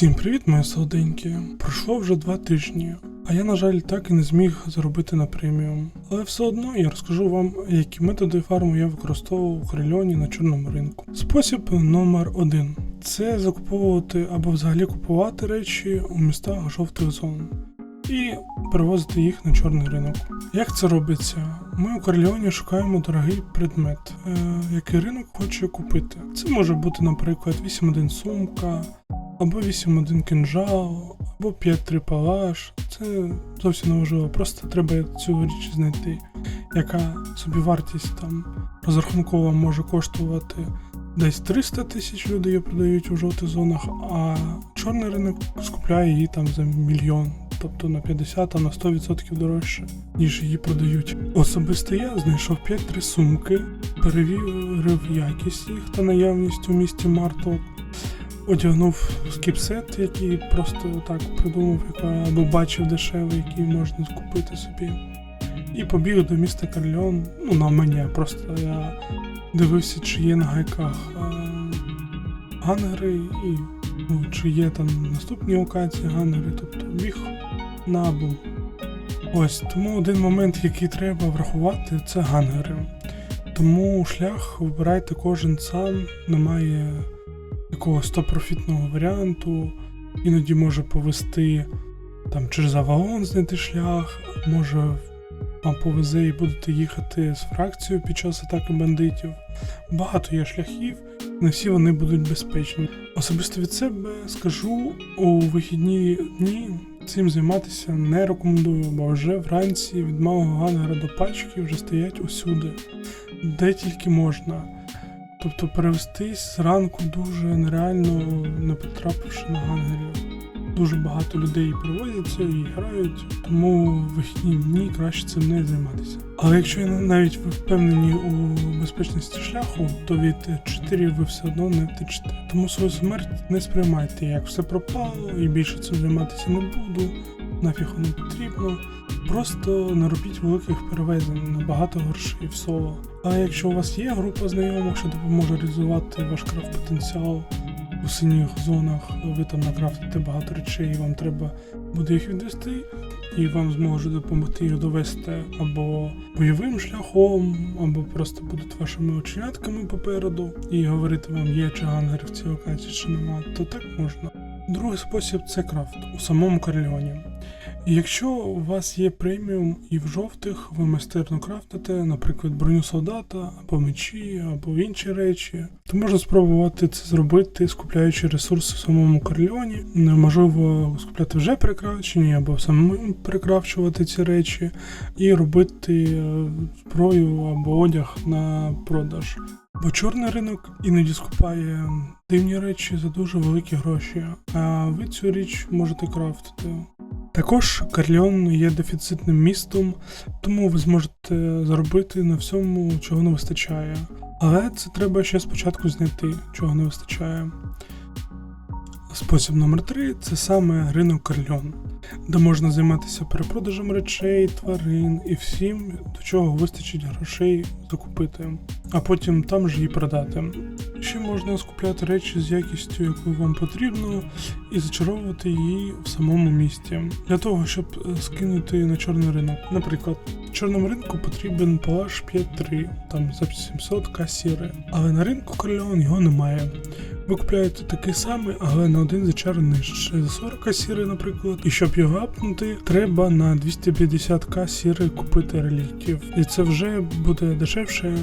Всім привіт, мої солоденькі. Пройшло вже два тижні, а я, на жаль, так і не зміг заробити на преміум. Але все одно я розкажу вам, які методи фарму я використовував у Крильоні на чорному ринку. Спосіб номер один це закуповувати або взагалі купувати речі у містах жовтих зон. І перевозити їх на чорний ринок. Як це робиться? Ми у Карліоні шукаємо дорогий предмет, е, який ринок хоче купити. Це може бути, наприклад, 8.1 сумка, або 8.1 кинжал, або 5.3 палаш. Це зовсім не важливо, просто треба цю річ знайти, яка собі вартість там розрахункова може коштувати десь 300 тисяч людей її продають у жовтих зонах, а чорний ринок скупляє її там за мільйон. Тобто на 50, а на 100% дорожче, ніж її продають. Особисто я знайшов 5-3 сумки, перевірив якість їх та наявність у місті Мартл, одягнув скіпсет, який просто так придумав, або бачив дешевий, який можна купити собі. І побіг до міста Карльон, ну на мене, просто я дивився, чи є на гайках гангери, і ну, чи є там наступні локації гангери, тобто біг на абу. Ось тому один момент, який треба врахувати, це гангери. Тому шлях вибирайте кожен сам, немає якогось 100% варіанту. Іноді може повести там через Авалон знайти шлях, може вам повезе і будете їхати з фракцією під час атаки бандитів. Багато є шляхів, не всі вони будуть безпечні. Особисто від себе скажу у вихідні дні цим займатися не рекомендую, бо вже вранці від малого гангера до пачки вже стоять усюди, де тільки можна. Тобто перевестись зранку дуже нереально, не потрапивши на гангерів. Дуже багато людей привозяться і грають, тому в вихідні дні краще цим не займатися. Але якщо навіть ви впевнені у безпечності шляху, то від 4 ви все одно не втечете. Тому свою смерть не сприймайте, як все пропало, і більше цим займатися не буду, нафіг воно потрібно. Просто не робіть великих перевезень на багато грошей в соло. А якщо у вас є група знайомих, що допоможе реалізувати ваш крафт потенціал у синіх зонах, ви там накрафтите багато речей, і вам треба буде їх відвести, і вам зможе допомогти їх довести або бойовим шляхом, або просто будуть вашими оченятками попереду, і говорити вам, є чи гангери в цій локації, чи нема, то так можна. Другий спосіб це крафт у самому Карліоні. Якщо у вас є преміум і в жовтих, ви майстерно крафтите, наприклад, броню солдата, або мечі, або інші речі, то можна спробувати це зробити, скупляючи ресурси в самому Карліоні. Можливо, скупляти вже прикрачені, або самим перекрафчувати ці речі, і робити е, зброю або одяг на продаж. Бо чорний ринок іноді скупає дивні речі за дуже великі гроші, а ви цю річ можете крафтити. Також Карліон є дефіцитним містом, тому ви зможете заробити на всьому, чого не вистачає. Але це треба ще спочатку знайти, чого не вистачає. Спосіб номер 3 це саме ринок Карліон, де можна займатися перепродажем речей, тварин і всім, до чого вистачить грошей закупити, а потім там ж її продати. Ще можна скупляти речі з якістю, яку вам потрібно, і зачаровувати її в самому місті для того, щоб е, скинути на чорний ринок. Наприклад, чорному ринку потрібен палаш 5.3, там за 700 касіри, але на ринку Карліон його немає. Ви купляєте такий самий, але на один зачар нижче. За 40 сіри, наприклад. І щоб його апнути, треба на 250к сіри купити реліктів. І це вже буде дешевше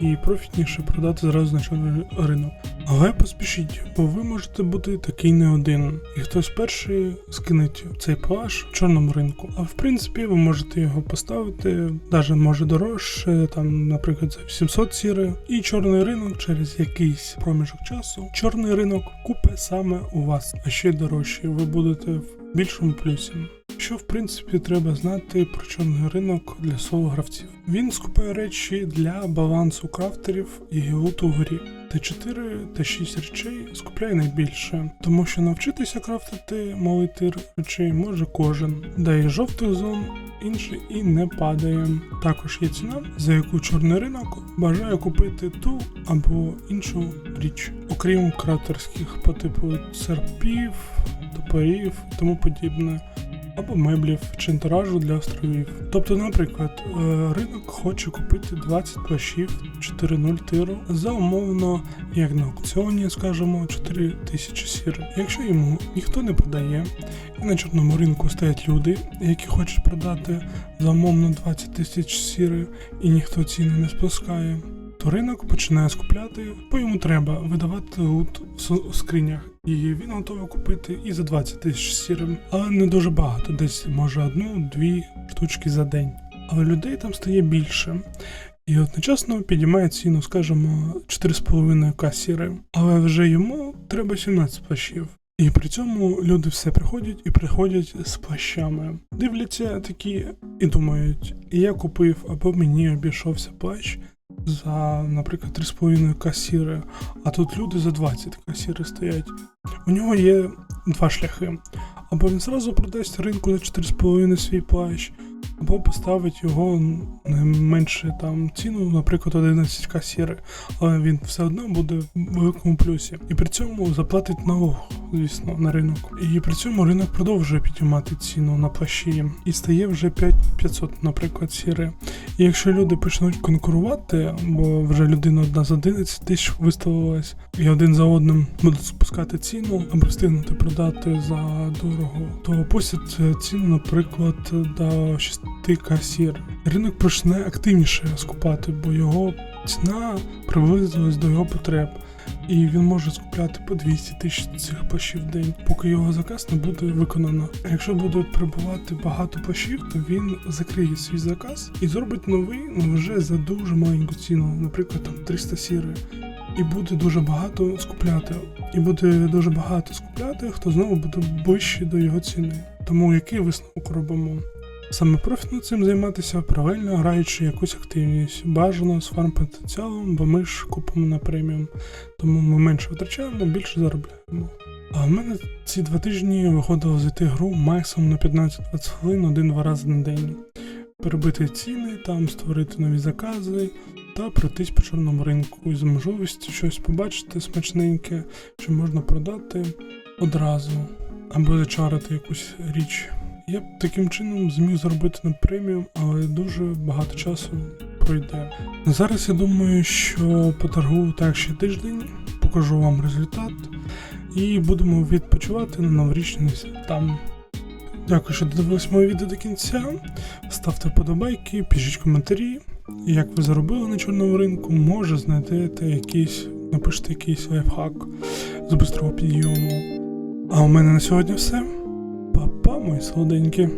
і профітніше продати зразу на чорний ринок. Але поспішіть, бо ви можете бути такий не один. І хтось перший скинеть цей плаш в чорному ринку. А в принципі, ви можете його поставити, навіть може дорожче, там, наприклад, за 800 сіри. І чорний ринок через якийсь проміжок часу. Чорний ринок купе саме у вас, а ще дорожче. Ви будете в більшому плюсі. Що в принципі треба знати про чорний ринок для соло гравців. Він скупає речі для балансу крафтерів і гілоту в грі. Т4 та 6 речей скупляє найбільше, тому що навчитися крафтити малий тир речей може кожен. Да і жовтих зон інший і не падає. Також є ціна, за яку чорний ринок бажає купити ту або іншу річ, окрім кратерських по типу серпів, топорів і тому подібне. Або меблів чи антуражу для островів. Тобто, наприклад, е, ринок хоче купити 20 плащів 4.0 тиру за умовно, як на аукціоні, скажімо, 4 тисячі сір. Якщо йому ніхто не продає, і на чорному ринку стоять люди, які хочуть продати за умовно 20 тисяч сіри, і ніхто ціни не спускає, то ринок починає скупляти, бо йому треба видавати лут в скринях. І він готовий купити і за 20 тисяч сірим, але не дуже багато, десь може одну-дві штучки за день. Але людей там стає більше. І одночасно підіймає ціну, скажімо, 4,5 к сіри. Але вже йому треба 17 плащів. І при цьому люди все приходять і приходять з плащами. Дивляться такі і думають, я купив або мені обійшовся плащ за, наприклад, 3,5 касіри, а тут люди за 20 касіри стоять. У нього є два шляхи. Або він зразу продасть ринку за 4,5 свій плащ, або поставить його на менше там ціну, наприклад, 11 касіри, але він все одно буде в великому плюсі. І при цьому заплатить налог, звісно, на ринок. І при цьому ринок продовжує підіймати ціну на плащі і стає вже 5500, наприклад, сіри. І якщо люди почнуть конкурувати, бо вже людина одна за 11 тисяч виставилась, і один за одним будуть спускати ціну, аби встигнути продати за дорого, то опустять е, ціну, наприклад, до 6 касір. Ринок почне активніше скупати, бо його ціна приблизилась до його потреб. І він може скупляти по 200 тисяч цих плащів в день, поки його заказ не буде виконано. А якщо буде прибувати багато плащів, то він закриє свій заказ і зробить новий, ну вже за дуже маленьку ціну, наприклад, там 300 сіри. І буде дуже багато скупляти. І буде дуже багато скупляти, хто знову буде ближче до його ціни. Тому який висновок робимо? Саме профітно цим займатися, правильно граючи якусь активність, бажано з фарм потенціалом, бо ми ж купимо на преміум, тому ми менше витрачаємо, більше заробляємо. А в мене ці два тижні виходило зайти гру максимум на 15-20 хвилин один-два рази на день. Перебити ціни, там створити нові закази та пройтись по чорному ринку з можливістю щось побачити смачненьке, що можна продати одразу або зачарити якусь річ. Я б таким чином зміг зробити на преміум, але дуже багато часу пройде. Зараз я думаю, що поторгую так ще тиждень, покажу вам результат і будемо відпочивати на новорічні там. Дякую, що додивились моє відео до кінця. Ставте вподобайки, пишіть коментарі. Як ви заробили на чорному ринку, може знайдете якийсь, напишіть якийсь лайфхак з бистрого підйому. А у мене на сьогодні все. Па-па, мої солоденькі.